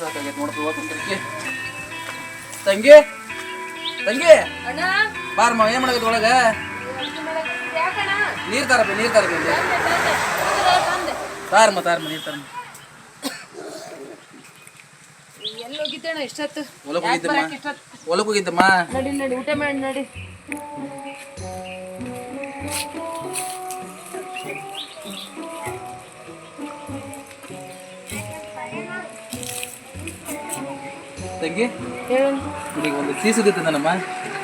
ಸಾಕಾಗೈತೆ ನೋಡ್ತು ಹೋಗ್ತು ತಂಗಿ. ತಂಗಿ ತಂಗಿ. ಅಣ್ಣ. ಬಾರಮ್ಮ ಏನ್ ಮಾಡಕತ್ತ ಒಳಗ? ನೀರ್ ತಾರಪ್ಪ ನೀರ್ ತಾರಪ್ಪ ತಾರಮ್ಮ ತಾರಮ್ಮ ನೀರ್ ತಾರಮ್ಮ ಎಲ್ಲಿ ಹೋಗಿದ್ದೇಣ ಇಷ್ಟೊತ್ತು ಹೊಲಕ್ ಯಾಕ್ ಹೋಗಿದ್ದಮ್ಮ ಹೊಲಕ್ಕೆ ಹೋಗಿದ್ದಮ್ಮ? ನಡಿ ನಡಿ ಊಟ ಮಾಡಿ ನಡಿ. ತಂಗಿ ನಿನಗೆ ಒಂದು ಸೀಸುದಿತ್ತನಮ್ಮ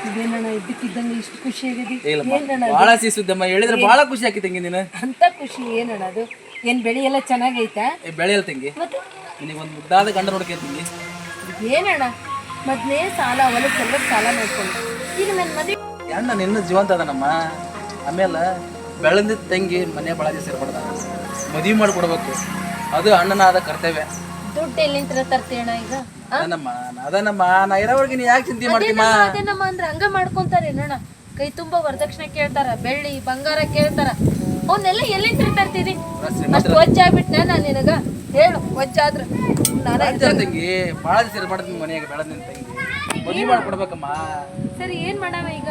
ಇದೇನಣ್ಣ ಇದ್ದಕ್ಕಿದ್ದಂಗೆ ಇಷ್ಟು ಖುಷಿ ಆಗಿದೆ? ಏನಣ್ಣ ಸೀಸುದ್ದಮ್ಮ ಹೇಳಿದ್ರೆ ಬಹಳ ಖುಷಿ ಆಕಿ ತಂಗಿ ನೀನು. ಅಂತ ಖುಷಿ ಏನಣ್ಣ ಅದು? ಏನ್ ಬೆಳಿ ಎಲ್ಲ ಚೆನ್ನಾಗೈತಾ? ಏ ಬೆಳೆಯಲ್ಲ ತಂಗಿ. ಮತ್ತೆ? ನಿನಗೆ ಒಂದು ಮುದ್ದಾದ ಗಂಡ ನೋಡ್ಕೆ ತಂಗಿ. ಏನಣ್ಣ? ಮೊದಲೇ ಸಾಲ ಹೊಲಕ್ಕೆಲ್ಲ ಸಾಲ ಮಾಡ್ಕೊಂಡು ಈಗ ನನ್ನ ಮದುವೆ ಅಣ್ಣ ನಿನ್ನ ಜೀವಂತ ಅದನಮ್ಮ ಆಮೇಲೆ ಬೆಳೆದ ತಂಗಿ ಮನೆ ಬಳಗ ಸೇರ್ಬಾರ್ದ ಮದುವೆ ಮಾಡಿಕೊಡ್ಬೇಕು. ಅದು ಅಣ್ಣನಾದ ಕರ್ತವ್ಯ. ದುಡ್ಡು ಎಲ್ಲಿಂದ ತರ್ತೀಯಣ್ಣ ಈಗ? ಅದನ್ನಮ್ಮ ಅದನ್ನಮ್ಮ ನಾ ಇರೋವರೆಗೆ ನೀ ಯಾಕೆ ಚಿಂತೆ ಮಾಡ್ತೀಮ್ಮ ಅದೇನಮ್ಮ ಅಂದ್ರೆ ಹಂಗ ಮಾಡ್ಕೊಂತಾರೆ ಏನಣ್ಣ ಕೈ ತುಂಬಾ ವರದಕ್ಷಿಣೆ ಕೇಳ್ತಾರ ಬೆಳ್ಳಿ ಬಂಗಾರ ಕೇಳ್ತಾರ. ಅವನ್ನೆಲ್ಲ ಎಲ್ಲಿಂದ ತರ್ತೀನಿ ಅಷ್ಟು ವಜ್ಜ ಆಗ್ಬಿಟ್ನ ನಾನು ನಿನಗ. ಹೇಳು ವಜ್ಜ ಆದ್ರ ನಾನ ರಾಜ್ಯ ತಂಗಿ ಭಾಳ ಮಾಡ್ತೀನಿ ಮನೆಯಾಗ ಬೆಳೆದ ನಿನ್ ತಂಗಿ. ಮದುವೆ ಮಾಡ್ಕೊಡ್ಬೇಕಮ್ಮ. ಸರಿ ಏನ್ ಮಾಡವ ಈಗ?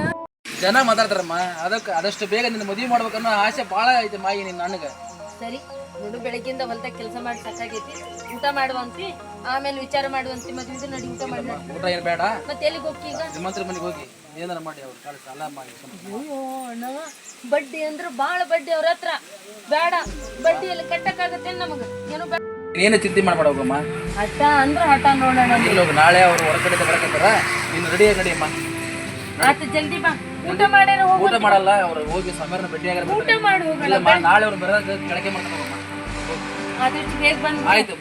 ಜನ ಮಾತಾಡ್ತಾರಮ್ಮ. ಅದಕ್ಕೆ ಆದಷ್ಟು ಬೇಗ ನಿನ್ನ ಮದುವೆ ಮಾಡ್ಬೇಕನ್ನೋ ಆಸೆ ಬಹಳ ಐತೆ ಮಾಯಿ ನಿನ್ನ ನನಗೆ ಸರಿ ನೋಡು ಬೆಳಗ್ಗಿಂದ ಹೊಲ್ದಾಗ ಕೆಲಸ ಮಾಡಿ ಸಾಕಾಗೈತಿ. ಊಟ ಮಾಡುವಂತಿ ಆಮೇಲೆ ವಿಚಾರ ಮಾಡುವಂತಿ ಮದುವೆ ನಡಿ ಊಟ ಮಾಡಿ ನಡಿ. ಊಟ ಏನು ಬೇಡ. ಮತ್ತೆ ಎಲ್ಲಿಗೆ ಹೋಗಿ ಈಗ? ಮನೆಗೆ ಹೋಗಿ ಏನಾರ ಮಾಡಿ ಅವ್ರು ಕಾಲ ಸಾಲ ಮಾಡಿ ಅಯ್ಯೋ ಅಣ್ಣ ಬಡ್ಡಿ ಅಂದ್ರೆ ಬಾಳ ಬಡ್ಡಿ ಅವ್ರ ಹತ್ರ. ಬೇಡ ಬಡ್ಡಿಯಲ್ಲಿ ಕಟ್ಟಕ್ಕಾಗತ್ತೆ ನಮಗೆ? ಏನು ಬೇಡ ಏನು ಚಿಂತೆ ಮಾಡ್ಬೇಡ ಹೋಗಮ್ಮ? ಹಠ ಅಂದ್ರೆ ಹಠ ನೋಡೋಣ. ನಾಳೆ ಅವ್ರು ಹೊರಗಡೆ ಬರಕತ್ತಾರ? ನೀನು ರೆಡಿಯಾಗಿ ನಡಿಯಮ್ಮ ಆತ ಜಲ್ದಿ ಬಾ. ಊಟ ಮಾಡ್ಯಾರ ಹೋಗು ಊಟ ಮಾಡಲ್ಲ ಅವ್ರು ಹೋಗಿ ಸಮೀರನ ಭೇಟಿ ಆಗಾರ ಊಟ ಮಾಡಿ ಇಲ್ಲ ನಾಳೆ ಅವ್ರು ಬರೋದು ಕೆಳಗೆ ಮಾಡ್ತಾರೆ ಹೋಗಮ್ಮ. ಆದಷ್ಟು ಬೇಗ ಬಂದು ಆಯ್ತು.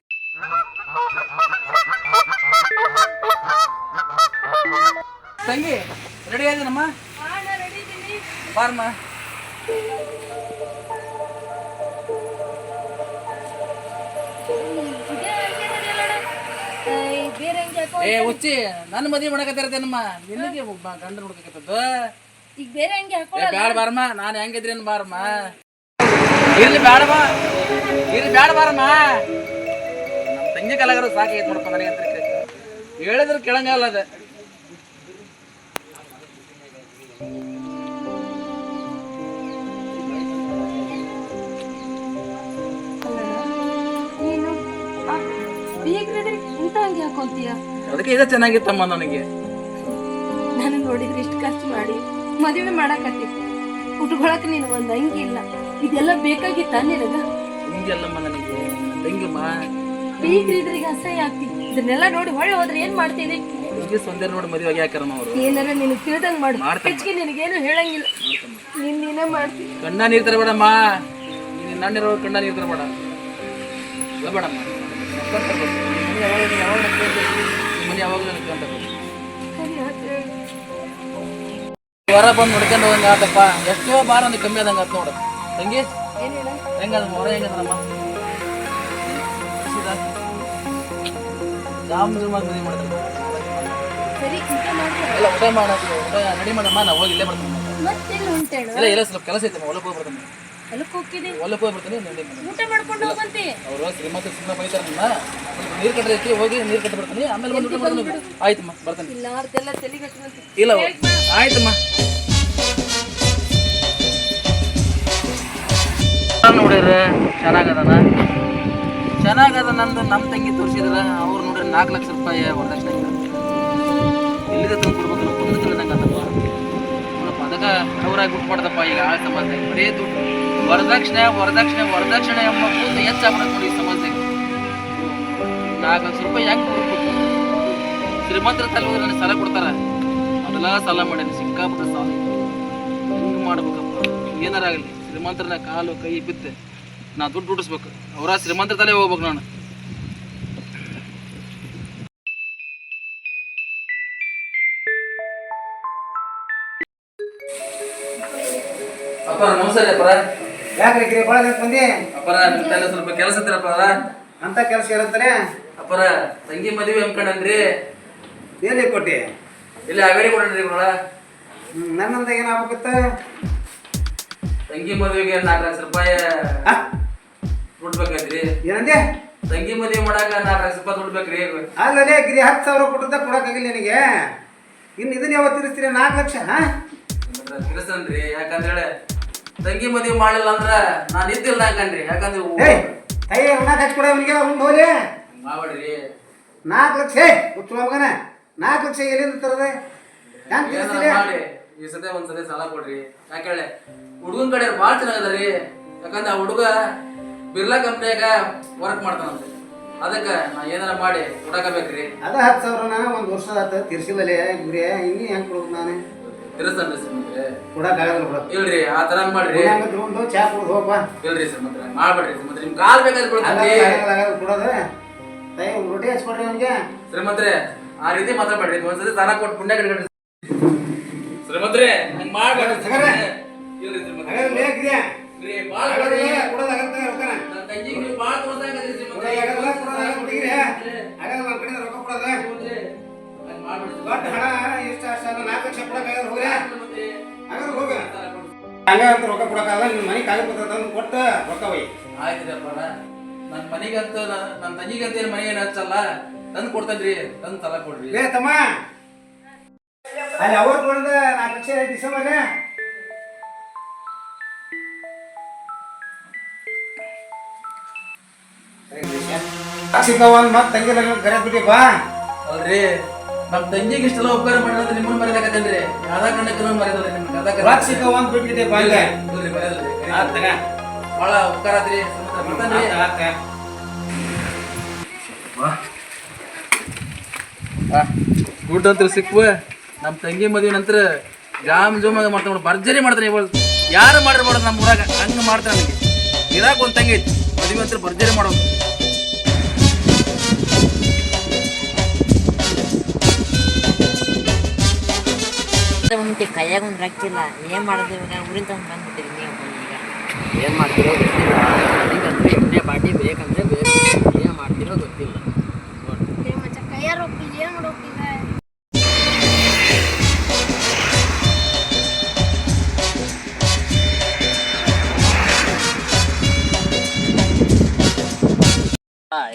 ತಂಗಿ ರೆಡಿ ಆಯ್ತನಮ್ಮ ಬಾರಮ್ಮ. ಏ ಉಚ್ಚಿ ನನ್ನ ಮದುವೆ ಮಾಡಕತ್ತಿರ್ತೇನಮ್ಮ ನಿನಗೆ ಒಬ್ಬ ಗಂಡ ನೋಡ್ಕತ್ತದ ಈಗ ಬೇರೆ ಹೆಂಗೆ ಹಾಕೋ ಏ ಬ್ಯಾಡ ಬಾರಮ್ಮ ನಾನು ಹೆಂಗಿದ್ರೇನು ಬಾರಮ್ಮ? ಇರ್ಲಿ ಬ್ಯಾಡ ಬಾ ಇರ್ಲಿ ಬ್ಯಾಡ ಬಾರಮ್ಮ ನಮ್ಮ ತಂಗಿ ಕಲಾಗರು ಸಾಕಾಗೈತೆ ನೋಡಪ್ಪ ನನಗೆ ಅಂತ ಹೇಳಿದ್ರು ಕೇಳಂಗಲ್ಲ ಅದ. ನೀನು ಬೀಗ್ರಿದ್ರೆ ಇಂತ ಹಂಗೆ ಹಾಕೊಂತೀಯ ಅದಕ್ಕೆ ಇದೆ ಚೆನ್ನಾಗಿತ್ತಮ್ಮ ನನಗೆ. ನಾನು ನೋಡಿದ್ರೆ ಇಷ್ಟು ಖರ್ಚು ಮಾಡಿ ಮದುವೆ ಮಾಡಕತ್ತಿ. ಉಟ್ಕೊಳಕ್ ನೀನು ಒಂದ್ ಅಂಗಿ ಇಲ್ಲ. ಇದೆಲ್ಲ ಬೇಕಾಗಿತ್ತ ನಿನಗ? ಹಿಂಗೆಲ್ಲಮ್ಮ ನನಗೆ ತಂಗಿ ತಂಗಿಮ್ಮ ಬೀಗ್ರಿದ್ರೆ ಇದ್ರಿಗೆ ಅಸಹ್ಯ ಆಗ್ತಿ. ಇದನ್ನೆಲ್ಲ ನೋಡಿ ಹೊಳ್ಳೆ ಹೋದ್ರೆ ಏನ್ ಮಾಡ್ತೀನಿ ಹಿಂಗೆ ಸೌಂದರ್ಯ ನೋಡಿ ಮದುವೆ ಆಗಿ ಹಾಕ್ಯಾರಮ್ಮ ಅವರು? ಏನಾರ ನಿನಗೆ ತಿಳಿದಂಗ್ ಮಾಡು. ಮಾಡ್ತಮ್ಮ. ಹೆಚ್ಚಿಗೆ ನಿನಗೇನು ಹೇಳಂಗಿಲ್ಲ. ನೀನ್ ನೀನೇ ಮಾಡ್ತೀನಿ ಕಣ್ಣ ನೀರು ತರಬೇಡಮ್ಮ. ನೀನು ನಣ್ಣಿರೋ ಕಣ್ಣ ನೀರು ತರಬೇಡ. ಬೇಡಮ್ಮ ಮನೆ ಯಾವಾಗ ನೆನ್ಕೊಂತ ಸರಿ ಆತು ಹೇಳು. ಹೊರ ಬಂದು ನೋಡ್ಕೊಂಡು ಹೋದಂಗೆ ಆತಪ್ಪ ಎಷ್ಟೋ ಬಾರ ಅಂದ್ರೆ ಕಮ್ಮಿ ಆದಂಗೆ ಆತು ನೋಡು ತಂಗಿ ಹೆಂಗದ ಹೊರ ಹೆಂಗದಮ್ಮ ಜಾಮ್ ಜುಮ್ ಮದುವೆ ಮಾಡಿದ್ರು ಸರಿ ಊಟ ಮಾಡೋದು ಊಟ ರೆಡಿ ಮಾಡಮ್ಮ ನಾವು ಹೋಗಿ ಇಲ್ಲೇ ಬರ್ತೀನಿ ಇಲ್ಲ ಇಲ್ಲ ಸ್ವಲ್ಪ ಕೆಲಸ ಐತೆ ಒಳಗೆ ಹೋಗಿ ಬರ್ತೀನಿ ಹೊಲಕ್ಕೆ ಹೊಲಕ್ಕೆ ಊಟ ಮಾಡ್ಕೊಂಡು ಹೋಗಂತಿ ಅವರು ಶ್ರೀಮಂತ ಸುಮ್ಮನೆ ಬೈತಾರೆ ನೀರು ಕಟ್ಟರೆ ಐತಿ ಹೋಗಿ ನೀರು ಕಟ್ಟಿ ಬಿಡ್ತೀನಿ ಆಮೇಲೆ ಊಟ ಆಯ್ತಮ್ಮ ಬರ್ತೀನಿ. ಇಲ್ಲ ಆಯ್ತಮ್ಮ. ನೋಡಿದ್ರೆ ಚೆನ್ನಾಗದನ? ಚೆನ್ನಾಗದ ನಂದು ನಮ್ಮ ತಂಗಿ ತೋರಿಸಿದ್ರ ಅವ್ರು ನೋಡ್ರಿ ನಾಲ್ಕು ಲಕ್ಷ ರೂಪಾಯಿ ವರದಕ್ಷಿಣೆ ಎಲ್ಲಿದೆ ತಂದು ಕೊಡ್ಬೇಕು? ಕುಂದಿಲ್ಲ ನಂಗಂತಪ್ಪ ನೋಡಪ್ಪ ಅದಕ್ಕೆ ಈಗ ಆಳ ಬರೇ ಬರೀ ದುಡ್ಡು. ವರದಕ್ಷಿಣೆ ವರದಕ್ಷಿಣೆ ವರದಕ್ಷಿಣೆ ಎಂಬ ಕೂತು ಹೆಚ್ಚಾಗ ನೋಡಿ ಸಮಸ್ಯೆ ನಾಲ್ಕು ಲಕ್ಷ ರೂಪಾಯಿ ಯಾಕೆ ಕೊಡ್ಬೇಕು ಶ್ರೀಮಂತರ ಹೋದ್ರೆ ನನಗೆ ಸಾಲ ಕೊಡ್ತಾರ. ಮೊದಲ ಸಾಲ ಮಾಡಿ ಸಿಕ್ಕಾಪಟ್ಟೆ ಸಾಲ. ಹಿಂಗೆ ಮಾಡ್ಬೇಕಪ್ಪ? ಏನಾರಾಗಲಿ ಶ್ರೀಮಂತರನ್ನ ಕಾಲು, ಕೈ ಬಿತ್ತೆ. ನಾ ದುಡ್ಡು ಹುಟ್ಟಿಸ್ಬೇಕು ಅವರ ಶ್ರೀಮಂತರ ತಲೆ ಹೋಗ್ಬೇಕು ನಾನು. ಅಪ್ಪ, ನಮಸ್ಕಾರ ಅಪ್ಪರ ಯಾಕ್ರಿ ಗಿರಿ ದಿನ ಬಂದಿ? ಅಪ್ಪರ ತಲೆ ಸ್ವಲ್ಪ ಕೆಲಸ ಇತ್ತರಪ್ಪ ಅಂತ ಕೆಲಸ ಇರುತ್ತಾರೆ ಅಪ್ಪರ ತಂಗಿ ಮದುವೆ ಅನ್ಕೊಂಡನ್ರಿ. ಎಲ್ಲಿ ಕೊಟ್ಟಿ? ಇಲ್ಲಿ ಕೊಡನ್ರಿ ಇವ್ರೊಳ ಹ್ಮ್, ನನ್ನಂದ ಏನಾಗ್ಬೇಕತ್ತ ತಂಗಿ ಮದುವೆಗೆ ನಾಲ್ಕು ಲಕ್ಷ ರೂಪಾಯಿ? ಕೊಡ್ಬೇಕಾದ್ರಿ. ಏನಂದೆ? ತಂಗಿ ಮದುವೆ ಮಾಡಾಕ ನಾಲ್ಕು ಲಕ್ಷ ರೂಪಾಯಿ ದುಡ್ಡು ಬೇಕ್ರಿ ಅಲ್ಲೇ ಗಿರಿ ಹತ್ತು ಸಾವಿರ ಕೊಟ್ಟದ ಕೊಡಕ್ಕಾಗಿಲ್ಲ ನಿನಗೆ. ಇನ್ನು ಇದನ್ನ ಯಾವತ್ತು ತೀರಿಸ್ತೀರಿ? ನಾಲ್ಕು ಲಕ್ಷ ಹಾ? ತಿರ್ಸನ್ರಿ ಯಾಕಂದ್ರೆ ತಂಗಿ ಮದುವೆ ಮಾಡಿಲ್ಲ ಅಂದ್ರ ನಾನು ಇದ್ದಿಲ್ಲ ಯಾಕಂದ್ರಿ ಯಾಕಂದ್ರೆ ಏಯ್ ಕೈ ಋಣ ಹಚ್ಕೊಡ ಅವನಿಗೆ ಅವ್ನು ಹೋಲಿ ಮಾಡ್ಬೇಡ್ರಿ. ನಾಲ್ಕು ಲಕ್ಷ ಏ ಹುಚ್ಚು ಮಗನ. ನಾಲ್ಕು ಲಕ್ಷ ಎಲ್ಲಿಂದ ತರದೆ? ನಾನು ತೀರಿಸ್ತೀರಿ ಮಾಡಿ ಈ ಸತೆ ಒಂದ್ ಸತಿ ಸಾಲ ಕೊಡ್ರಿ. ಯಾಕೇಳೆ ಹುಡುಗನ ಕಡೆ ಭಾಳ ಚೆನ್ನಾಗದರಿ ಯಾಕಂದ್ರೆ ಆ ಹುಡುಗ ಬಿರ್ಲಾ ಕಂಪ್ನಿಯಾಗ ವರ್ಕ್ ಮಾಡ್ತಾನಂತೆ. ಅದಕ್ಕ ನಾ ಏನಾರ ಮಾಡಿ ಕೊಡಕಬೇಕ್ರಿ ಅದ ಹತ್ತು ಸಾವಿರ ನಾನು ಒಂದು ವರ್ಷ ಆತ ತೀರ್ಸಿಲ್ಲಲೇ ಗುರಿ ಇನ್ನೂ ಹೆಂಗೆ ಕೊಡೋದು ನಾನು? ತಿರ್ಸನ್ರಿ ಕೊಡಕ್ಕಾಗಲ್ಲ ಇಲ್ರಿ ಆ ತರ ಮಾಡ್ರಿ. ಹೆಂಗೆ ತಗೊಂಡು ಚಾ ಕುಡ್ದು ಹೋಗ್ಬಾ ಇಲ್ರಿ ಶ್ರೀಮಂತ್ರಿ ಮಾಡ್ಬೇಡ್ರಿ ಮತ್ತೆ ನಿಮ್ ಕಾಲ್ ಬೇಕಾದ್ರೆ ಕೊಡ್ತೀನಿ. ಕೊಡೋದು. ರೊಟ್ಟಿ ಹಚ್ಕೊಡ್ರಿ ಅವನಿಗೆ. ಶ್ರೀಮಂತ್ರಿ ಆ ರೀತಿ ಮಾತಾಡ್ಬೇಡ್ರಿ. ಒಂದ್ಸತಿ ದನ ಕೊಟ್ಟು ಪುಣ್ಯ ಕಟ್ಕೊಡ್ರಿ ಶ್ರೀಮಂತ್ರಿ ಹಂಗ್ ಮಾಡ್ಬೇಡ್ರಿ. ಇಲ್ರಿ ಶ್ರೀಮಂತ್ರಿ ಬೇಕಿದೆ ರೀ ಬಾಳ್. ಕೊಡೋದಾಗತ್ತೆ ರೊಕ್ಕನ ನನ್ ತಂಗಿಗೆ ನೀವು ಬಾಳ್ ತೋರ್ಸಾಕತ್ತೀರಿ ಶ್ರೀಮಂತ್ರಿ. ಕೊಡೋದಾಗಲ್ಲ ಕೊಡೋದಾಗಲ್ಲ ಕೊಟ್ಟಿಗಿರಿ ಆಗಲ್ಲ ನನ್ನ ಕಡೆ ರೊಕ್ಕ ಕೊಡೋದು. ಶ್ರೀಮಂತ್ರಿ, ಹಂಗ್ ಮಾಡ್ಬೇಡ್ರಿ ದೊಡ್ಡ ಹಣ ಎಷ್ಟು ಅಷ್ಟು ನಾಲ್ಕು ಲಕ್ಷ ಕೊಡಕ್ಕಾಗಲ್ಲ ಹೋಗ್ರಿ. ಹಂಗ ಅಂತ ರೊಕ್ಕ ಕೊಡಕ್ಕಾಗಲ್ಲ ನಿಮ್ಮ ಮನೆ ಕಾಗದ ಪತ್ರ ತಂದು ಕೊಟ್ಟು ರೊಕ್ಕ ಒಯ್ ಆಯ್ತ್ರಿಪ್ಪ ನನ್ನ ಮನೆಗಂತ ನನ್ನ ತಂಗಿಗಂತ ಏನು ಮನೆಗೆ ಹಚ್ಚಲ್ಲ. ತಂದು ಕೊಡ್ತೇನ್ರಿ ತಂದು ಸಾಲ ಕೊಡ್ರಿ. ಏ ತಮ್ಮ. ಅಲ್ಲಿ ಅವತ್ತು ನೋಡಿದ ನಾಲ್ಕು ಲಕ್ಷ ಡಿಸೆಂಬರ್ ಸಿಕ್ಕವನ್ ಮತ್ತೆ ತಂಗಿ ಲಗ್ನ ಕರೆ ಬಿಟ್ಟಿ ಬಾ ಅಲ್ರಿ ನಮ್ಮ ತಂಗಿಗೆ ಇಷ್ಟೆಲ್ಲ ಉಪಕಾರ ಮಾಡಿದ್ರೆ ನಿಮ್ಮನ್ನ ಮರ್ಯಾದಕತ್ತೇನ್ರಿ ಯಾವ್ದಾ ಕಣ್ಣಕ್ಕೆ ಮರೆಯಲ್ಲ ನಿಮ್ಗೆ? ಒಂದು ಬಿಟ್ಟಿದೆ ಇಲ್ರಿ. ಭಾಳ ಉಪಕಾರ ಆತ್ರಿ ಬರ್ತಾನ್ರಿ ಆತ್, ಆತ್. ಗುಡ್ ಅಂತ ಸಿಕ್ಕುವ ನಮ್ಮ ತಂಗಿ ಮದುವೆ ನಂತರ ಜಾಮ್ ಜೋಮ್ ಮಾಡ್ತಾನೆ ಬರ್ಜರಿ ಭರ್ಜರಿ ಮಾಡ್ತಾನೆ ಇವಳು. ಯಾರು ಮಾಡಿರ್ಬಾರ್ದು ನಮ್ಮ ಊರಾಗ? ಹಂಗೆ ಮಾಡ್ತಾನೆ ನನಗೆ ಇರಾಕ ಒಂದು ತಂಗಿ ಐತಿ. ಮದುವೆ ಅಂತ ಭರ್ಜರಿ ಮಾಡೋದು. ಒಂದು ಕೈಯಾಗ ಒಂದು ರಕ್ಕಿಲ್ಲ. ಏನ್ ಮಾಡೋದು ಇವಾಗ? ಊರಿಂದ ತಂದು ಬಂದ್ಬಿಟ್ಟಿರಿ ನೀವು ಈಗ. ಏನು ಮಾಡ್ತಿರೋ ಗೊತ್ತಿಲ್ಲ. ನನಗಂದ್ರೆ ಎಣ್ಣೆ ಬಾಟಿ ಬೇಕಂದ್ರೆ ಬೇಕು. ಏನು ಮಾಡ್ತಿರೋ ಗೊತ್ತಿಲ್ಲ.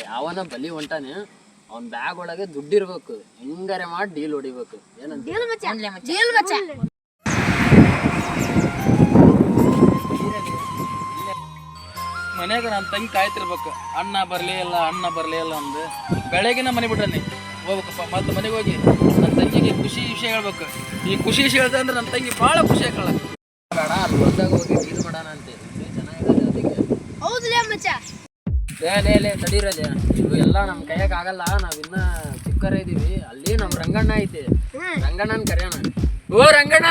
ಯಾವನ ಬಲಿ ಹೊಂಟಾನೆ? ಅವ್ನ ಬ್ಯಾಗ್ ಒಳಗೆ ದುಡ್ಡು ಇರ್ಬೇಕು. ಹೆಂಗಾರೆ ಮಾಡಿ ಡೀಲ್ ಹೊಡಿಬೇಕು. ಏನಂತ ಮನ್ಯಾಗ ನನ್ನ ತಂಗಿ ಕಾಯ್ತಿರ್ಬೇಕು. ಅಣ್ಣ ಬರಲೇ ಇಲ್ಲ ಅಣ್ಣ ಬರಲೇ ಇಲ್ಲ ಅಂದು. ಬೆಳಗಿನ ಮನೆ ಬಿಡ್ರಿ ಹೋಗ್ಬೇಕಪ್ಪ. ಮತ್ತೆ ಮನೆಗೆ ಹೋಗಿ ನನ್ನ ತಂಗಿಗೆ ಖುಷಿ ವಿಷಯ ಹೇಳ್ಬೇಕು. ಈ ಖುಷಿ ವಿಷಯ ಹೇಳ್ದೆ ಅಂದ್ರೆ ನನ್ನ ತಂಗಿ ಭಾಳ ಖುಷಿ ಆಕಳ ಬೇಡ ಅಲ್ಲಿ ಬಂದಾಗ ಹೋಗಿ ಡೀಲ್ ಮಾಡೋಣ ಅಂತೆ ಇಲ್ಲಿ ಚೆನ್ನಾಗಿದೆ ಅದಕ್ಕೆ ಲೇ ಲೇ ತಡೀರಲ್ಲ ಇವು ಎಲ್ಲ ನಮ್ಮ ಕೈಯಾಗ ಆಗಲ್ಲ ನಾವಿನ್ನ ಚಿಕ್ಕರ ಇದೀವಿ. ಅಲ್ಲಿ ನಮ್ಮ ರಂಗಣ್ಣ ಐತಿ. ರಂಗಣ್ಣನ ಕರೆಯೋಣ. ಓ ರಂಗಣ್ಣ!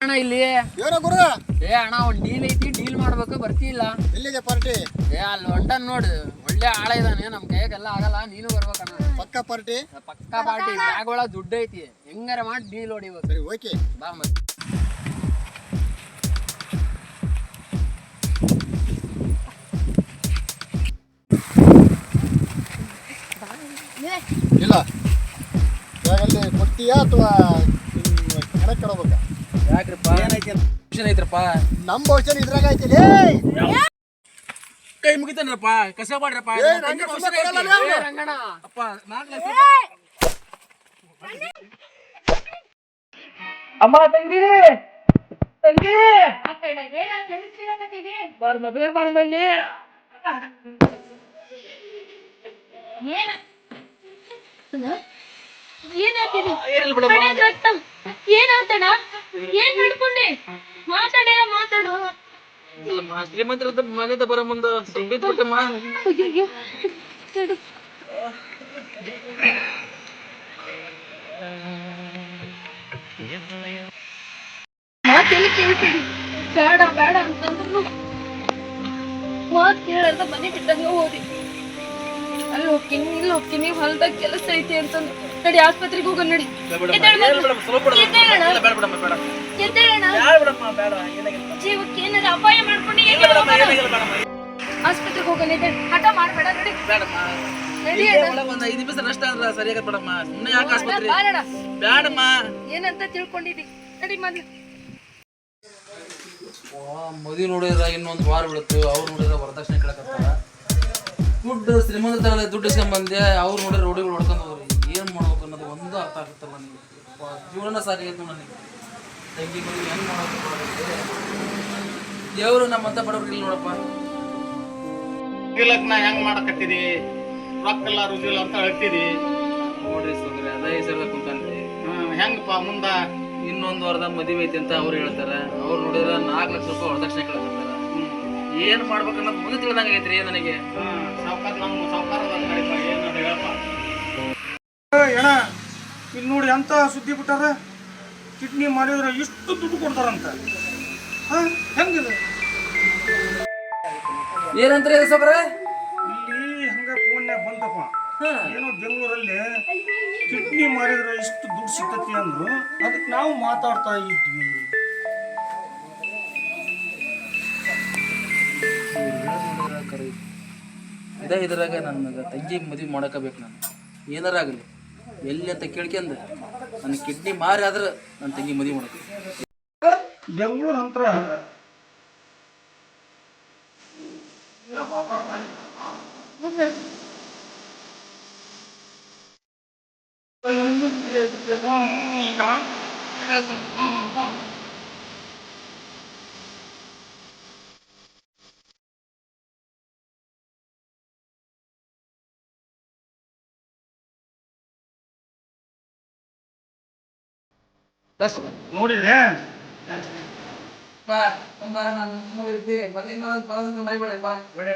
ಅಣ್ಣ ಇಲ್ಲಿ. ಏನೋ ಗುರು? ಏ ಅಣ್ಣ ಒಂದ್ ಡೀಲ್ ಐತಿ ಡೀಲ್ ಮಾಡ್ಬೇಕು ಬರ್ತಿಲ್ಲ. ಎಲ್ಲಿದೆ ಪಾರ್ಟಿ ಏ ಅಲ್ಲಿ ಹೊಂಟನ್ ನೋಡು. ಒಳ್ಳೆ ಆಳ ಇದಾನೆ ನಮ್ ಕೈಯಾಗೆಲ್ಲ ಆಗಲ್ಲ ನೀನು ಬರ್ಬೇಕಣ್ಣ ಪಕ್ಕ ಪಾರ್ಟಿ ಪಕ್ಕಾ ಪಾರ್ಟಿ ಬ್ಯಾಗ್ ಒಳಗ್ ದುಡ್ಡು ಐತಿ. ಹೆಂಗಾರ ಮಾಡಿ ಡೀಲ್ ಹೊಡಿಬೇಕು. ಸರಿ ಓಕೆ ಬಾ ಮತ್ತೆ. ಕೊಡ್ತೀಯಾ ಅಥವಾ ಕಡೆ ಕೊಡಬೇಕಾ? ಯಾಕ್ರಿಪ್ಪ? ಖುಷಿ ಐತ್ರಪ್ಪ? ನಮ್ಮ ಭವಿಷ್ಯ ಇದ್ರಾಗ ಐತಿ ಲೇ. ಕೈ ಮುಗಿತಾನಪ್ಪ ಕಸ ಮಾಡ್ರಪ್ಪ ಅಪ್ಪ ಅಮ್ಮ ತಂಗಿ! ತಂಗಿ! ಬರ್ಮ ಬೇಗ ಬರ್ಮಲ್ಲಿ. ಏನಿಲ್ಲ ಬಿಡಮ್ಮ. ಏನಾತಣ ಏನ್ ನಡ್ಕೊಂಡೆ? ಮಾತಾಡೇ ಮಾತಾಡು. ಶ್ರೀಮಂತರದ ಮನೆದ ಬರೋ ಮುಂದೆ ಸಂಗೀತ ಬಿಟ್ಟಮ್ಮ. ಮಾತೆಲ್ಲ ಕೇಳ್ತೀನಿ ಬೇಡ ಬೇಡ ಅಂತಂದ್ರು ಮಾತ್ ಕೇಳಂತ ಮನೆ ಬಿಟ್ಟಂಗ ಹೋದಿ ಅಲ್ಲಿ ಹೋಗ್ತೀನಿ ಇಲ್ಲಿ ಹೋಗ್ತೀನಿ ಹೊಲ್ದಾಗ ಕೆಲಸ ಐತಿ ಅಂತಂದು ನಡಿ ಆಸ್ಪತ್ರೆಗೆ ಹೋಗೋಣ ನಡಿ. ಜೀವಕ್ಕೆ ಅಪಾಯ ಮಾಡ್ಕೊಂಡು. ಆಸ್ಪತ್ರೆಗೆ ಹೋಗೋಣ. ಹಠ ಮಾಡಬೇಡ ನಡಿ. ಒಂದ್ ಐದು ನಿಮಿಷ ಸರಿಯಾಗತ್ ಸುಮ್ಮನೆ ಯಾಕೆ ಆಸ್ಪತ್ರೆ? ಏನಂತ ತಿಳ್ಕೊಂಡಿದಿ ನಡಿ ಮೊದ್ಲು ಮದುವೆ ನೋಡಿದ್ರ ಇನ್ನೊಂದು ವಾರ ಬಿಡುತ್ತೆ ಅವ್ರು ನೋಡಿದ್ರ ವರದಕ್ಷಿಣೆ ಕೇಳಕತ್ತಾರ. ದುಡ್ಡು ಶ್ರೀಮಂತ ದುಡ್ಡು ಇಸ್ಕೊಂಬಂದೆ ಅವ್ರು ನೋಡಿದ್ರೆ ರೋಡಿಗಳು ಹೊಡ್ಕೊಂಡು ಹೋಗ್ರಿ ಏನು ಮಾಡ್ಬೇಕು ಅನ್ನೋದು ಒಂದು ಅರ್ಥ ಆಗುತ್ತಲ್ಲ ನನಗೆ ಜೀವನ ಸಾರಿ ಸಾಕಾಗೈತೆ ನನಗೆ ತಂಗಿ ಮದುವೆ ಹೆಂಗೆ ಮಾಡೋದು ದೇವರು ನಮ್ಮಂತ ಬಡವ್ರಿಗೆ ಇಲ್ಲ ನೋಡಪ್ಪ. ಲಗ್ನ ಹೆಂಗ್ ಮಾಡಕತ್ತಿದಿ ರೊಕ್ಕ ಇಲ್ಲ ರುಜಿಲ್ಲ ಅಂತ ಹೇಳ್ತಿದಿ ನೋಡ್ರಿ ಸೋಗ್ರೆ ಅದ ಹೆಸರು ಕುಂತಾನ್ರಿ. ಹ್ಮ್ ಹೆಂಗಪ್ಪ ಮುಂದ? ಇನ್ನೊಂದು ವಾರದ ಮದುವೆ ಐತಿ ಅಂತ ಅವ್ರು ಹೇಳ್ತಾರೆ. ಅವ್ರು ನೋಡಿದ್ರೆ ನಾಲ್ಕು ಲಕ್ಷ ರೂಪಾಯಿ ವರದಕ್ಷಿಣೆ ಕೇಳ್ತಾರೆ ಏನ್ ಮಾಡ್ಬೇಕನ್ನೋದು ಮುಂದೆ ತಿಳಿದಂಗೆ ಐತ್ರಿ ನನಗೆ. ಹ್ಮ್ ಸಾವ್ಕಾರ ನಮ್ಮ ಸಾವುಕಾರ ಏನು ಹೇಳಪ್ಪ. ಏನ ಇಲ್ಲಿ ನೋಡಿ ಎಂತ ಸುದ್ದಿ ಬಿಟ್ಟಾರ? ಕಿಡ್ನಿ ಮಾಡಿದ್ರೆ ಇಷ್ಟು ದುಡ್ಡು ಕೊಡ್ತಾರಂತ. ಹಾಂ? ಹೆಂಗಿದು? ಏನಂತ್ರಿ ಸೊಬ್ರೆ? ಇಲ್ಲಿ ಹಂಗ ಫೋನ್ಯಾಗ ಬಂದಪ್ಪ. ಏನೋ ಬೆಂಗಳೂರಲ್ಲಿ ಕಿಡ್ನಿ ಮಾಡಿದ್ರೆ ಇಷ್ಟು ದುಡ್ಡು ಸಿಗ್ತತಿ ಅಂದ್ರು. ಅದಕ್ಕೆ ನಾವು ಮಾತಾಡ್ತಾ ಇದ್ವಿ. ಇದೇ ಇದ್ರಾಗ ನನ್ನ ತಂಗಿ ಮದುವೆ ಮಾಡಕಬೇಕು ನಾನು. ಏನಾರ ಆಗಲಿ. ಎಲ್ಲಿ ಅಂತ ಕೇಳ್ಕೊಂಡ್ ನನ್ನ ಕಿಡ್ನಿ ಮಾರಿ ಆದ್ರೆ ನನ್ನ ತಂಗಿ ಮದುವೆ ಮಾಡಕ್ಕೆ ಬೆಂಗಳೂರು ಅಂತರ ನೋಡಿದ್ರೆ? ಬಾ ಬಾ ನಾನು ಮೈ ಮದುವೆ ಬಾ. ಮದುವೆ